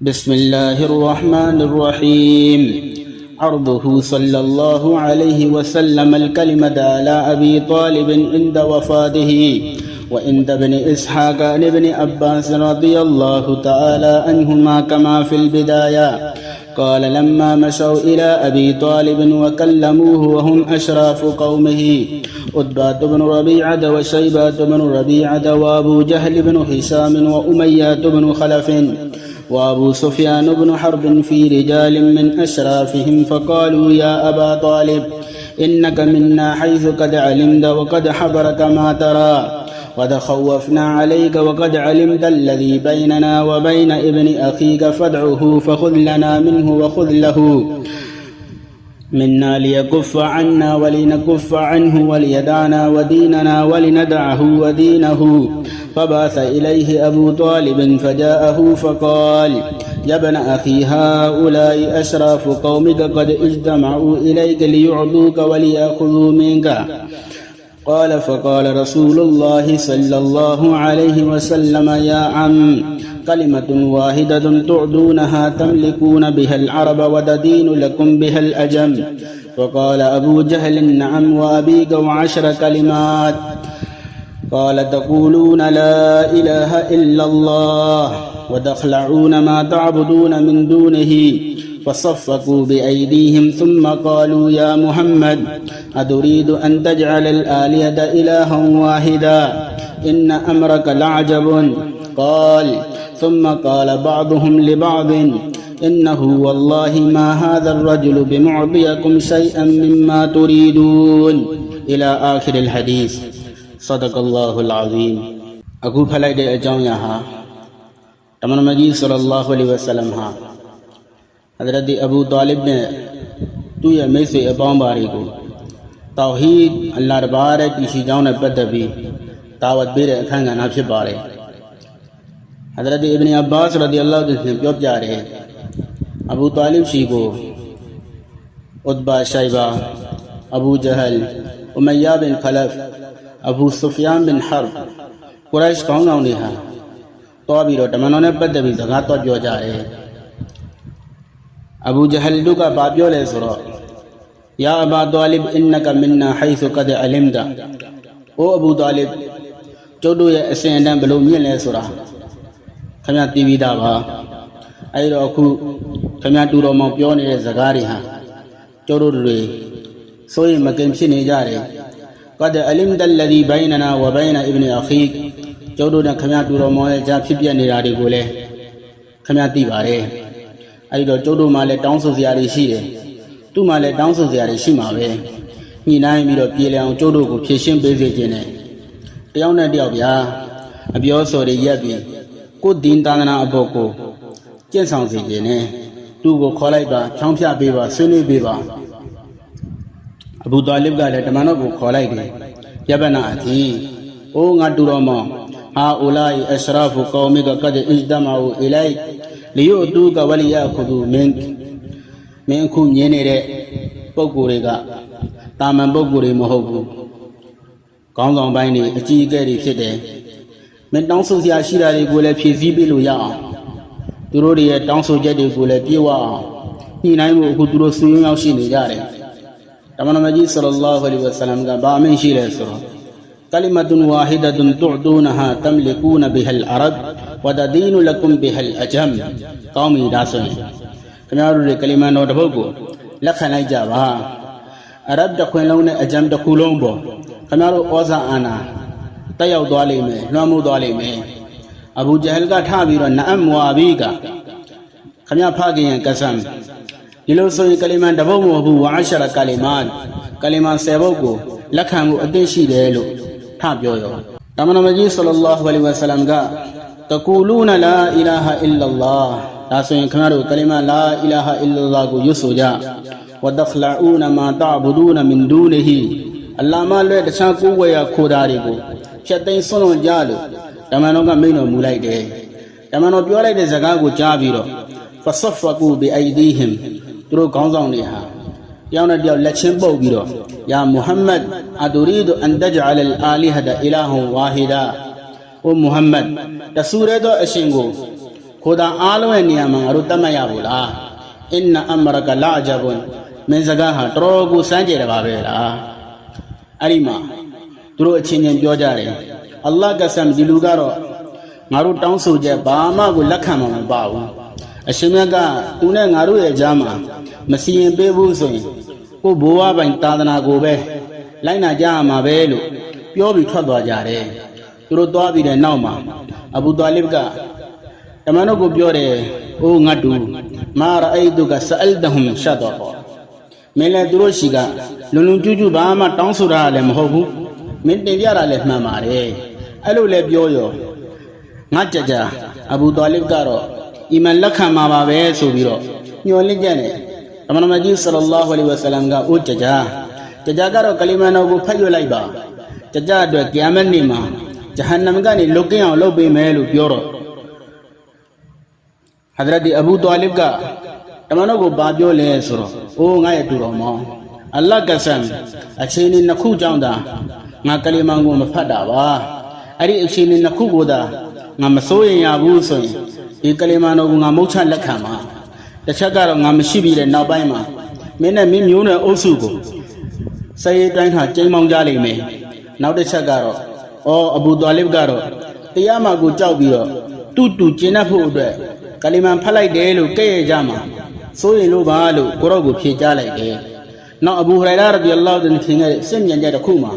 بسم الله الرحمن الرحيم عرضه صلى الله عليه وسلم الكلمة على أبي طالب عند وفاته وعند ابن إسحاق عن ابن عباس رضي الله تعالى عنهما كما في البداية قال لما مشوا إلى أبي طالب وكلموه وهم أشراف قومه أتبات بن ربيعة وشيبات بن ربيعة وأبو جهل بن هشام وأمية بن خلف وأبو سفيان بن حرب في رجال من أشرافهم فقالوا يا أبا طالب إنك منا حيث قد علمت وقد حضرك ما ترى قد خوفنا عليك وقد علمت الذي بيننا وبين ابن أخيك فادعه فخذ لنا منه وخذ له. منا ليكف عنا ولنكف عنه وليدعنا وديننا ولندعه ودينه. فبعث إليه أبو طالب فجاءه فقال يا ابن أخي هؤلاء أشراف قومك قد اجتمعوا إليك ليعطوك وليأخذوا منك. قال فقال رسول الله صلى الله عليه وسلم يا عم كلمة واحدة تعدونها تملكون بها العرب وتدين لكم بها الأجم. فقال أبو جهل نعم وأبيك وعشر كلمات. قال تقولون لا إله إلا الله وتخلعون ما تعبدون من دونه فصفقوا بأيديهم ثم قالوا يا محمد أتريد أن تجعل الآلية إلها واحدا إن أمرك لعجب قال ثم قال بعضهم لبعض إنه والله ما هذا الرجل بمعطيكم شيئا مما تريدون إلى آخر الحديث صدق الله العظيم أكو فلاي دي أجاون يا ها ہاں؟ تمام مجيد صلى الله عليه وسلم ها حضرت أبو طالب نے تو یہ میں سے اپام باری کو، توحید اللہ ربار ہے کسی جاؤں نے پتہ بھی دعوت بیر اکھنگا نہ پھر بارے۔ حضرت ابن عباس رضی اللہ عنہ نے جا رہے۔ ابو طالب شی کو، عتبہ شیبہ، ابو جہل، امیہ بن خلف အဘူဆူဖျန်ဘင်ဟာရ်ကိုရိုက်ကောင်းဆောင်တွေဟာတွားပြီးတော့တမန်တော်နဲ့ပတ်သက်ပြီးစကားတော့ပြောကြတယ်အဘူဂျဟလ်တို့ကဘာပြောလဲဆိုတော့ယာအဘာတောလစ်အင်နကမင်နာဟိုင်ဆုကဒ်အလင်ဒါအိုအဘူတောလစ်ကျုပ်တို့ရဲ့အစဉ်အတန်းဘယ်လိုမြင်လဲဆိုတာခင်ဗျာတီးပြီးသားပါအဲဒီတော့အခုခင်ဗျာတူတော်မောင်ပြောနေတဲ့ဇကားတွေဟာကျုပ်တို့တွေစိုးရင်မကင်ဖြစ်နေကြတယ် ကဒအလင်ဒလ်လဒီဘိုင်နနာဝဘိုင်နအစ်ဘနီအခီကျုပ်တို့နဲ့ခင်ဗျာတူတော်မောင်ရဲ့ကြားဖြစ်ပြနေတာတွေကိုလည်းခင်ဗျာသိပါတယ်အဲ့ဒီတော့ကျုပ်တို့မှလည်းတောင်းဆိုစရာတွေရှိတယ်သူ့မှလည်းတောင်းဆိုစရာတွေရှိမှာပဲညှိနှိုင်းပြီးတော့ပြေလည်အောင်ကျုပ်တို့ကိုဖြည့်ရှင်းပေးစေခြင်းနဲ့တယောက်နဲ့တယောက်ဗျာအပြောဆိုတွေရက်ပြီးကိုယ်ဒင်းသာသနာအဖို့ကိုကျင့်ဆောင်စေခြင်းနဲ့သူ့ကိုခေါ်လိုက်ပါချောင်းဖြပေးပါဆွေးနွေးပေးပါ အဘူတာလစ်ကလည်းတမန်တော်ကိုခေါ်လိုက်တယ်ယဘနာအတီအိုးငါတူတော်မောင်ဟာအိုလာအရှရာဖူကောမီကကဒ်အစ်ဒမာအူအီလိုက်လီယိုတူကဝလီယာခုဒူမင်းမင်းအခုမြင်နေတဲ့ပုံကိုယ်တွေကတာမန်ပုံကိုယ်တွေမဟုတ်ဘူးကောင်းဆောင်ပိုင်းတွေအကြီးအကဲတွေဖြစ်တယ်မင်းတောင်းဆိုစရာရှိတာတွေကိုလည်းဖြည့်ဆည်းပေးလို့ရအောင်သူတို့တွေရဲ့တောင်းဆိုချက်တွေကိုလည်းပြေဝအောင်ညှိနှိုင်းမှုအခုသူတို့ဆွေးရောက်ရှိနေကြတယ် တမန်တော်မြတ်ကြီးဆလ္လာလဟ်အလိုင်းဝဆလမ်ကဘာအမင်းရှိလဲဆိုတော့ كلمة واحدة تعطونها تملكون بها العرب وتدين لكم بها الأجم قومي داسون ခင်ဗျားတို့တွေကလီမန်တော်တစ်ပုဒ်ကိုလက်ခံလိုက်ကြပါအရဗ်တစ်ခွင်လုံးနဲ့အဂျမ်တစ်ခုလုံးပေါ်ခင်ဗျားတို့ဩဇာအာဏာတက်ရောက်သွားလိမ့်မယ်လွှမ်းမိုးသွားလိမ့်မယ်အဘူဂျဟလ်ကထပြီးတော့နအမ်မွာဘီကခင်ဗျားဖခင်ရဲ့ကဆမ် ဒီလိုဆိုရင်ကလီမန်တစ်ပုဒ်မဟုတ်ဘူးဝါရှာရကလီမန်ကလီမန်10ပုဒ်ကိုလက်ခံမှုအသင့်ရှိတယ်လို့ထပြောရောတမန်တော်ကြီးဆလ္လာလဟ်အလိုင်းဝဆလမ်ကတကူလူနလာအီလာဟာအီလ္လာဒါဆိုရင်ခင်ဗျားတို့ကလီမာလာအီလာဟာအီလ္လာကိုရွတ်ဆိုကြဝဒခလာအူနမာတာဘူဒူနမင်ဒူနီဟီအလ္လာမလွဲ့တခြားကိုယ်ဝယ်ရခိုးတာတွေကိုဖြတ်သိမ်းဆွန့်လွန်ကြလို့တမန်တော်ကမိန့်တော်မူလိုက်တယ်တမန်တော်ပြောလိုက်တဲ့စကားကိုကြားပြီးတော့ဖဆဖကူဘီအိုင်ဒီဟင် သူတို့ခေါင်းဆောင်တွေဟာတယောက်နဲ့တယောက်လက်ချင်းပုတ်ပြီးတော့ယာမုဟမ္မဒ်အတူရီဒူအန်တဂျအလ်အာလီဟဒအီလာဟွန်ဝါဟီဒါအိုမုဟမ္မဒ်တဆူရဲသောအရှင်ကိုခိုးသားအားလုံးရဲ့နေရာမှာငါတို့တတ်မှတ်ရဘူးလားအင်နာအမရကလာဂျဘွန်မင်းစကားဟာတော်တော်ကိုစမ်းကြတယ်ပါပဲလားအဲ့ဒီမှာသူတို့အချင်းချင်းပြောကြတယ်အလ္လာဟ်ကဆမ်ဒီလူကတော့ငါတို့တောင်းဆိုချက်ဘာမှကိုလက်ခံမှာမပါဘူး အရှင်မြတ်ကသူနဲ့ငါတို့ရဲ့ကြားမှာမစီရင်ပေးဘူးဆိုရင်ကိုဘိုးဝပိုင်သာသနာကိုပဲလိုက်နာကြရမှာပဲလို့ပြောပြီးထွက်သွားကြတယ်သူတို့သွားပြီးတဲ့နောက်မှာအဘူတာလစ်ကတမန်တော်ကိုပြောတယ်အိုးငါတူမာရအိတုကဆအလ်ဒဟွမ်ရှတ်တော့မင်းလည်းသူတို့ရှိကလွန်လွန်ကျူးကျူးဘာမှတောင်းဆိုတာလည်းမဟုတ်ဘူးမင်းတင်ပြတာလည်းမှန်ပါတယ်အဲ့လိုလည်းပြောရောငါကြကြအဘူတာလစ်ကတော့ အီမန်လက်ခံမှာပါပဲဆိုပြီးတော့ညှော်လင့်ကြတယ်တမန်တော်မြတ်ကြီးဆလ္လာလာဟူအလိုင်းဝဆလမ်ကအိုးကြကြကြကြကတော့ကလီမန်တော်ကိုဖတ်ရွတ်လိုက်ပါကြကြအတွက်ကိယာမတ်နေ့မှာဂျဟန္နမ်ကနေလွတ်ကင်းအောင်လုပ်ပေးမယ်လို့ပြောတော့ဟဒရတ်အဘူတောလစ်ကတမန်တော်ကိုဘာပြောလဲဆိုတော့အိုးငါရဲ့တူတော်မောင်အလ္လာဟ်ကဆမ်အချိန်ဒီနှစ်ခုကြောင့်သာငါကလီမန်ကိုမဖတ်တာပါအဲ့ဒီအချိန်ဒီနှစ်ခုကိုသာငါမစိုးရင်ရဘူးဆိုရင် ဒီကလီမန်တော်ကိုငါမုတ်ချလက်ခံပါတစ်ချက်ကတော့ငါမရှိပြီတဲ့နောက်ပိုင်းမှာမင်းနဲ့မင်းမျိုးနဲ့အုပ်စုကိုစရေးတိုင်းခါကျိမ်းမောင်းကြလိမ့်မယ်နောက်တစ်ချက်ကတော့အော်အဘူတောလစ်ကတော့တရားမှာကိုကြောက်ပြီးတော့တူတူကျင်းတတ်ဖို့အတွက်ကလီမန်ဖတ်လိုက်တယ်လို့ကဲ့ရဲ့ကြမှာစိုးရင်လို့ပါလို့ကိုရော့ကိုဖြေကြားလိုက်တယ်။နောက်အဘူဟရိုင်ရာရဒီအလ္လာဟ်တန်ခင်ရဲ့စင့်မြန်ချက်တစ်ခုမှာ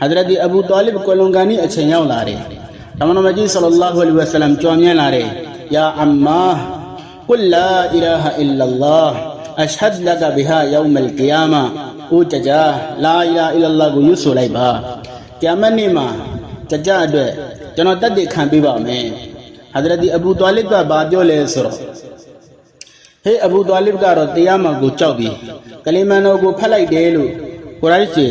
ဟဒရတ်အဘူတာလစ်ကိုလွန်ကန်နီအချိန်ရောက်လာတယ်။တမန်တော်ကြီးဆလ္လာလဟူအလိုင်းဝဆလမ်ကြွမြန်းလာတယ်။ ယာအမ်မာကုလလာအီလာဟအီလလာအရှဟဒ်လကဘီဟာယောမလ်ကီယာမာအိုကြကြလာအီလာအီလလာကိုရွတ်ဆိုလိုက်ပါ။ကီယာမတ်နေ့မှာကြကြအတွက်ကျွန်တော်တတ်သိခံပေးပါမယ်။ဟဒရတ်အဘူတာလစ်ကဘာပြောလဲဆိုတော့ဟေးအဘူတာလစ်ကတော့တရားမှကိုကြောက်ပြီးကလီမန်တော်ကိုဖတ်လိုက်တယ်လို့ကိုရိုက်ချေ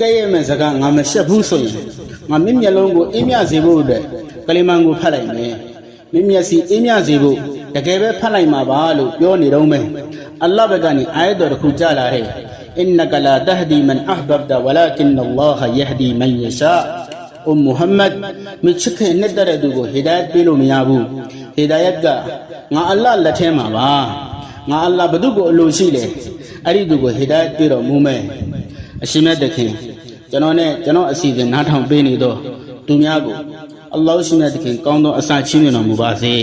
ကဲ့ရဲ့မဲ့စကားငါမရှက်ဘူးဆိုရင်ငါမြင့်မျက်လုံးကိုအင်းမြစေဖို့အတွက်ကလီမန်ကိုဖတ်လိုက်မယ် မြင့်မျက်စီအင်းမြစေဖို့တကယ်ပဲဖတ်လိုက်မှာပါလို့ပြောနေတော့မယ်အလ္လာဟ်ဘက်ကနေအာယတ်တော်တစ်ခုကြားလာတယ်အင်နကလာတဟဒီမန်အဟဘဘ်တဝလာကင်အလ္လာဟ်ယဟဒီမန်ယရှာအိုမုဟမ္မဒ်မချစ်ခင်နဲ့တဲ့သူကိုဟီဒါယတ်ပေးလို့မရဘူးဟီဒါယတ်ကငါအလ္လာဟ်လက်ထဲမှာပါငါအလ္လာဟ်ဘု து ကိုအလိုရှိလေအဲ့ဒီသူကိုဟီဒါယတ်ပေးတော်မူမယ်အရှင်မြတ်တခင်ကျွန်တော်နဲ့ကျွန်တော်အစီအစဉ်နားထောင်ပေးနေတော့သူများကို အလ္လာဟ်ရှင်မြတ်တခင်ကောင်းသောအစာချီးမြှင့်တော်မူပါစေ